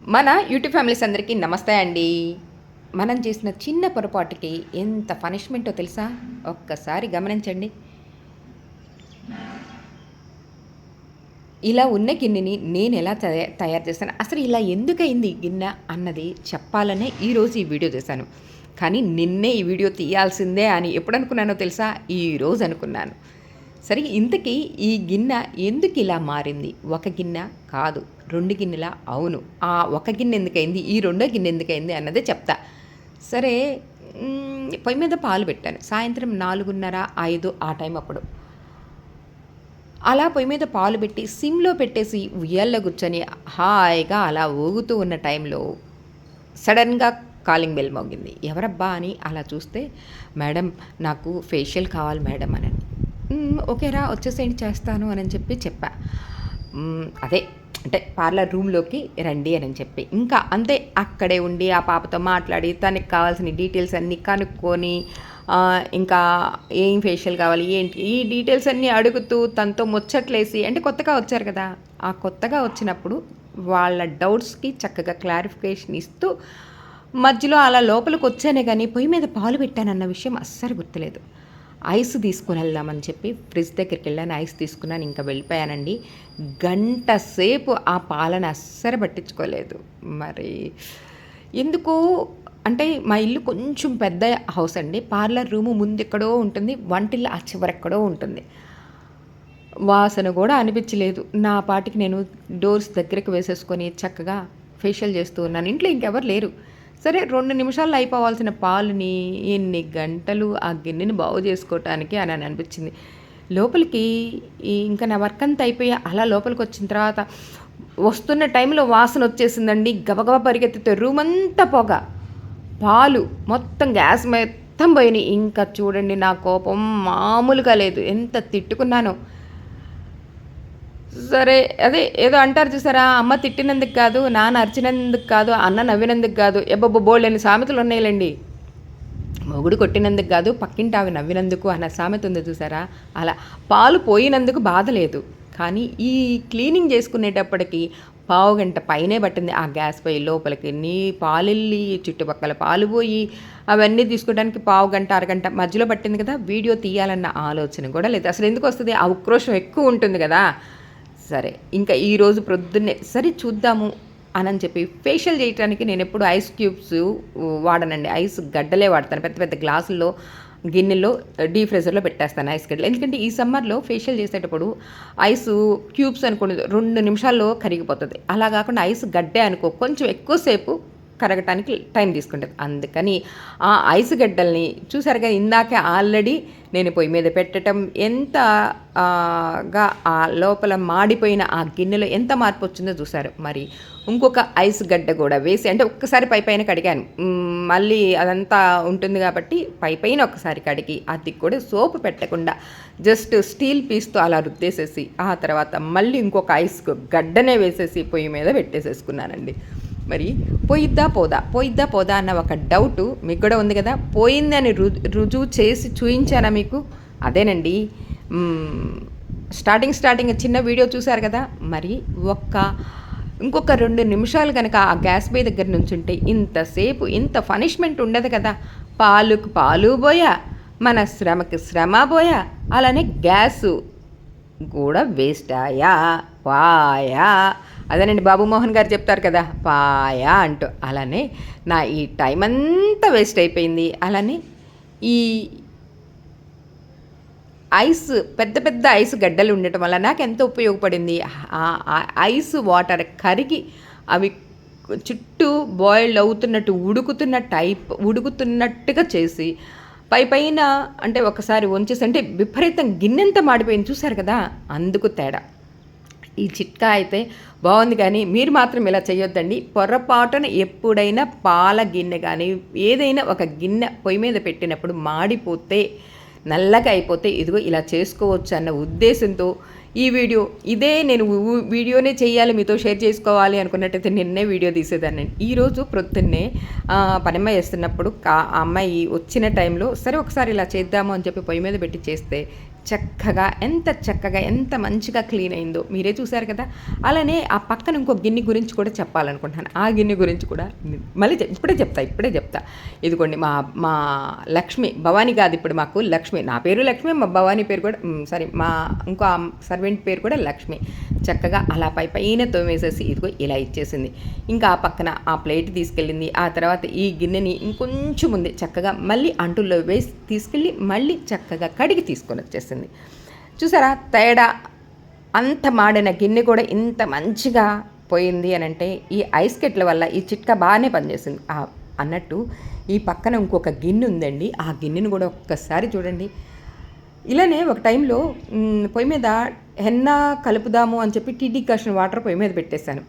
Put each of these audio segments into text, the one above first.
మన YouTube families అందరికీ నమస్తే అండి. మనం చేసిన చిన్న పొరపాటుకి ఎంత పనిష్మెంటో తెలుసా? ఒక్కసారి గమనించండి. ఇలా ఉన్న గిన్నెని నేను ఎలా తయారు చేస్తాను అసలు ఇలా ఎందుకయింది గిన్నె అన్నది చెప్పాలనే ఈరోజు ఈ వీడియో చేశాను. కానీ నిన్నే ఈ వీడియో తీయాల్సిందే అని ఎప్పుడు అనుకున్నానో తెలుసా ఈరోజు అనుకున్నాను. సరే ఇంతకీ ఈ గిన్నె ఎందుకు ఇలా మారింది? ఒక గిన్నె కాదు. రెండు గిన్నెల? అవును. ఆ ఒక గిన్నె ఎందుకైంది? ఈ రెండో గిన్నె ఎందుకైంది? అన్నదే చెప్తా. సరే పొయ్యి మీద పాలు పెట్టాను. సాయంత్రం నాలుగున్నర ఐదు ఆ టైం అప్పుడు. అలా పొయ్యి మీద పాలు పెట్టి సిమ్లో పెట్టేసి ఉయ్యాల్లో కూర్చొని హాయిగా అలా ఊగుతూ ఉన్న టైంలో సడన్గా కాలింగ్ బెల్ మోగింది. ఎవరబ్బా అని అలా చూస్తే మేడం నాకు ఫేషియల్ కావాలి మేడం అని. ఓకేరా వచ్చేసేయండి చేస్తాను అని చెప్పి చెప్పా. అదే. అంటే పార్లర్ రూమ్లోకి రండి అని చెప్పి. ఇంకా అంతే అక్కడే ఉండి ఆ పాపతో మాట్లాడి తనకి కావాల్సిన డీటెయిల్స్ అన్నీ కనుక్కొని ఇంకా ఏం ఫేషియల్ కావాలి ఏంటి ఈ డీటెయిల్స్ అన్నీ అడుగుతూ తనతో ముచ్చట్లేసి అంటే కొత్తగా వచ్చారు కదా ఆ కొత్తగా వచ్చినప్పుడు వాళ్ళ డౌట్స్కి చక్కగా క్లారిఫికేషన్ ఇస్తూ మధ్యలో అలా లోపలికి వచ్చానే కానీ పొయ్యి మీద పాలు పెట్టానన్న విషయం అస్సలు గుర్తులేదు. ఐస్ తీసుకుని వెళ్దామని చెప్పి ఫ్రిడ్జ్ దగ్గరికి వెళ్ళాను ఐస్ తీసుకున్నాను ఇంకా వెళ్ళిపోయానండి. గంట సేపు ఆ పాలను అస్సలు పట్టించుకోలేదు. మరి ఎందుకు? అంటే మా ఇల్లు కొంచెం పెద్ద హౌస్ అండి. పార్లర్ రూము ముందు ఎక్కడో ఉంటుంది వంటిల్లు ఆ చివరెక్కడో ఉంటుంది. వాసన కూడా అనిపించలేదు. నా పాటికి నేను డోర్స్ దగ్గరికి వేసేసుకొని చక్కగా ఫేషియల్ చేస్తూ ఉన్నాను. ఇంట్లో ఇంకెవరు లేరు. సరే రెండు నిమిషాల్లో అయిపోవాల్సిన పాలుని ఎన్ని గంటలు ఆ గిన్నెని బాగు చేసుకోవటానికి అని అని అనిపించింది. లోపలికి ఇంకా నా వర్క్ అంతా అయిపోయి అలా లోపలికి వచ్చిన తర్వాత వస్తున్న టైంలో వాసన వచ్చేసిందండి. గబగబా పరిగెత్తితే రూమ్ అంతా పొగ. పాలు మొత్తం గ్యాస్ మొత్తం పోయినాయి. ఇంకా చూడండి నా కోపం మామూలుగా లేదు. ఎంత తిట్టుకున్నానో. సరే అదే ఏదో అంటారు చూసారా అమ్మ తిట్టినందుకు కాదు నాన్న అరిచినందుకు కాదు అన్న నవ్వినందుకు కాదు ఎబ్బబ్బో బోళ్ళని సామెతలు ఉన్నాయిలేండి. మొగుడు కొట్టినందుకు కాదు పక్కింటి ఆవి నవ్వినందుకు అన్న సామెత ఉంది చూసారా? అలా పాలు పోయినందుకు బాధ లేదు. కానీ ఈ క్లీనింగ్ చేసుకునేటప్పటికి పావు గంట పైనే పట్టింది ఆ గ్యాస్ పోయి లోపలికి. నీ పాలెళ్ళి చుట్టుపక్కల పాలు పోయి అవన్నీ తీసుకోవడానికి పావు గంట అరగంట మధ్యలో పట్టింది కదా వీడియో తీయాలన్న ఆలోచన కూడా లేదు. అసలు ఎందుకు వస్తుంది? ఆ ఉక్రోషం ఎక్కువ ఉంటుంది కదా. సరే ఇంకా ఈరోజు ప్రొద్దున్నే సరే చూద్దాము అని చెప్పి ఫేషియల్ చేయడానికి నేను ఎప్పుడు ఐస్ క్యూబ్స్ వాడనండి. ఐస్ గడ్డలే వాడతాను. పెద్ద పెద్ద గ్లాసుల్లో గిన్నెలో డీ ఫ్రీజర్లో పెట్టేస్తాను ఐస్ గడ్డలు. ఎందుకంటే ఈ సమ్మర్లో ఫేషియల్ చేసేటప్పుడు ఐస్ క్యూబ్స్ అనుకోండి రెండు నిమిషాల్లో కరిగిపోతుంది. అలా కాకుండా ఐస్ గడ్డే అనుకో కొంచెం ఎక్కువసేపు కరగటానికి టైం తీసుకుంటుంది. అందుకని ఆ ఐస్ గడ్డల్ని చూసారు కదా ఇందాకే ఆల్రెడీ నేను పొయ్యి మీద పెట్టడం ఎంత ఆ, గా ఆ లోపల మాడిపోయిన ఆ గిన్నెలో ఎంత మార్పు వచ్చిందో చూసారు. మరి ఇంకొక ఐస్ గడ్డ కూడా వేసి అంటే ఒక్కసారి పై పైన కడిగాను. మళ్ళీ అదంతా ఉంటుంది కాబట్టి పై పైన ఒకసారి కడిగి అది కూడా సోపు పెట్టకుండా జస్ట్ స్టీల్ పీస్తో అలా రుద్దేసేసి ఆ తర్వాత మళ్ళీ ఇంకొక ఐస్ గడ్డనే వేసేసి పొయ్యి మీద పెట్టేసేసుకున్నానండి. మరి పోయిద్దా పోదా? పోయిద్దా పోదా అన్న ఒక డౌట్ మీకు కూడా ఉంది కదా? పోయిందని రు రుజువు చేసి చూయించానా మీకు? అదేనండి. స్టార్టింగ్ స్టార్టింగ్ చిన్న వీడియో చూశారు కదా? మరి ఒక్క ఇంకొక రెండు నిమిషాలు కనుక ఆ గ్యాస్ బే దగ్గర నుంచుంటే ఇంతసేపు ఇంత పనిష్మెంట్ ఉండదు కదా? పాలుకు పాలు పోయా మన శ్రమకి శ్రమ పోయా అలానే గ్యాసు కూడా వేస్ట్ అయ్యా పాయా. అదేనండి బాబు మోహన్ గారు చెప్తారు కదా పాయా అంటూ. అలానే నా ఈ టైం అంతా వేస్ట్ అయిపోయింది. అలానే ఈ ఐస్ పెద్ద పెద్ద ఐస్ గడ్డలు ఉండటం వల్ల నాకు ఎంత ఉపయోగపడింది ఐస్ వాటర్ కరిగి అవి చుట్టూ బాయిల్డ్ అవుతున్నట్టు ఉడుకుతున్న టైప్ ఉడుకుతున్నట్టుగా చేసి పై పైన అంటే ఒకసారి వంచేసంటే విపరీతం గిన్నెంత మాడిపోయింది చూసారు కదా అందుకు తేడా. ఈ చిట్కా అయితే బాగుంది కానీ మీరు మాత్రం ఇలా చేయొద్దండి. పొరపాటున ఎప్పుడైనా పాల గిన్నె కానీ ఏదైనా ఒక గిన్నె పొయ్యి మీద పెట్టినప్పుడు మాడిపోతే నల్లగా అయిపోతే ఇదిగో ఇలా చేసుకోవచ్చు అన్న ఉద్దేశంతో ఈ వీడియో ఇదే నేను వీడియోనే చేయాలి మీతో షేర్ చేసుకోవాలి అనుకున్నట్టయితే నిన్నే వీడియో తీసేదాన్ని ఈరోజు ప్రొద్దున్నే పనిమ్మాయి వేస్తున్నప్పుడు చేస్తున్నప్పుడు కా ఆ అమ్మాయి వచ్చిన టైంలో సరే ఒకసారి ఇలా చేద్దాము అని చెప్పి పొయ్యి మీద పెట్టి చేస్తే చక్కగా ఎంత చక్కగా ఎంత మంచిగా క్లీన్ అయిందో మీరే చూసారు కదా? అలానే ఆ పక్కన ఇంకో గిన్నె గురించి కూడా చెప్పాలనుకుంటున్నాను. ఆ గిన్నె గురించి కూడా మళ్ళీ ఇప్పుడే చెప్తా ఇప్పుడే చెప్తా. ఇదిగోండి మా మా లక్ష్మి భవానీ కాదు ఇప్పుడు మాకు లక్ష్మి. నా పేరు లక్ష్మి మా భవానీ పేరు కూడా సారీ మా ఇంకో సర్వెంట్ పేరు కూడా లక్ష్మి. చక్కగా అలా పై పైన తోమేసేసి ఇదిగో ఇలా ఇచ్చేసింది. ఇంకా ఆ పక్కన ఆ ప్లేట్ తీసుకెళ్ళింది. ఆ తర్వాత ఈ గిన్నెని ఇంకొంచెం ఉంది చక్కగా మళ్ళీ అంటుల్లో వేసి తీసుకెళ్ళి మళ్ళీ చక్కగా కడిగి తీసుకొని వచ్చేసింది. చూసారా? తేడా. అంత మాడిన గిన్నె కూడా ఇంత మంచిగా పోయింది అని అంటే ఈ ఐస్ కెట్ల వల్ల ఈ చిట్కా బాగానే పనిచేసింది. అన్నట్టు ఈ పక్కన ఇంకొక గిన్నె ఉందండి. ఆ గిన్నెను కూడా ఒక్కసారి చూడండి. ఇలానే ఒక టైంలో పొయ్యి మీద హెన్న కలుపుదాము అని చెప్పి టీ డికాషన్ వాటర్ పొయ్యి మీద పెట్టేశాను.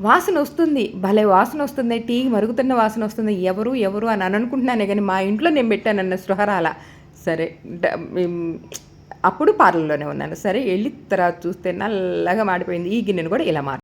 వాసన వస్తుంది. భలే వాసన వస్తుంది. టీ మరుగుతున్న వాసన వస్తుంది. ఎవరు ఎవరు అని అనుకుంటున్నానే కానీ మా ఇంట్లో నేను పెట్టానన్న స్పృహరాల సరే అప్పుడు పార్లర్లోనే ఉన్నాను సరే వెళ్ళి తర్వాత చూస్తే నల్లగా మాడిపోయింది. ఈ గిన్నెను కూడా ఇలా మారు